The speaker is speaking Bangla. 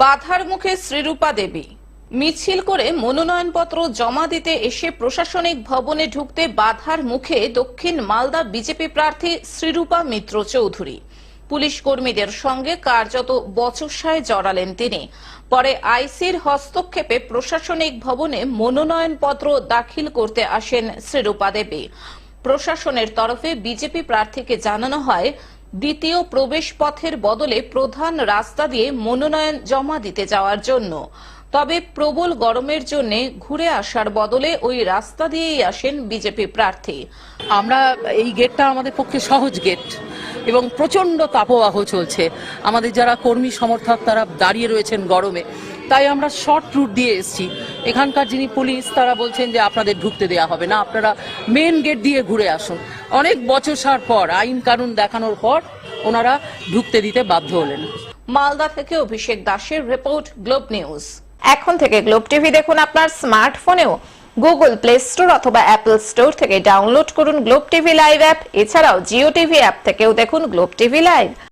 বাধার মুখে শ্রীরূপা দেবী। মিছিল করে মনোনয়নপত্র জমা দিতে এসে প্রশাসনিক ভবনে ঢুকতে বাধার মুখে দক্ষিণ মালদা বিজেপি প্রার্থী শ্রীরূপা মিত্র চৌধুরী। পুলিশ কর্মীদের সঙ্গে কার্যত বচসায় জড়ালেন তিনি। পরে আইসির হস্তক্ষেপে প্রশাসনিক ভবনে মনোনয়নপত্র দাখিল করতে আসেন শ্রীরূপা দেবী। প্রশাসনের তরফে বিজেপি প্রার্থীকে জানানো হয় দ্বিতীয় প্রবেশ পথের বদলে প্রধান রাস্তা দিয়ে মনোনয়ন জমা দিতে যাওয়ার জন্য। তবে প্রবল গরমের জন্য ঘুরে আসার বদলে ওই রাস্তা দিয়েই আসেন বিজেপি প্রার্থী। আমরা এই গেটটা আমাদের পক্ষে সহজ গেট এবং প্রচণ্ড তাপবাহ চলছে। আমাদের যারা কর্মী সমর্থক তারা দাঁড়িয়ে রয়েছেন গরমে। তাই আমরা শর্ট রুট দিয়ে এসেছি। এখানকার যিনি পুলিশ তারা বলছেন যে আপনাদের ঢুকতে দেওয়া হবে না। আপনারা মেন গেট দিয়ে ঘুরে আসুন। অনেক বছর পর আইন কানুন দেখানোর পর ওনারা ঢুকতে দিতে বাধ্য হলেন। মালদা থেকে অভিষেক দাসের রিপোর্ট গ্লোব নিউজ। এখন থেকে গ্লোব টিভি দেখুন আপনার স্মার্টফোনেও। গুগল প্লে স্টোর অথবা অ্যাপল স্টোর থেকে ডাউনলোড করুন গ্লোব টিভি লাইভ অ্যাপ। এছাড়াও জিও টিভি অ্যাপ থেকেও দেখুন গ্লোব টিভি লাইভ।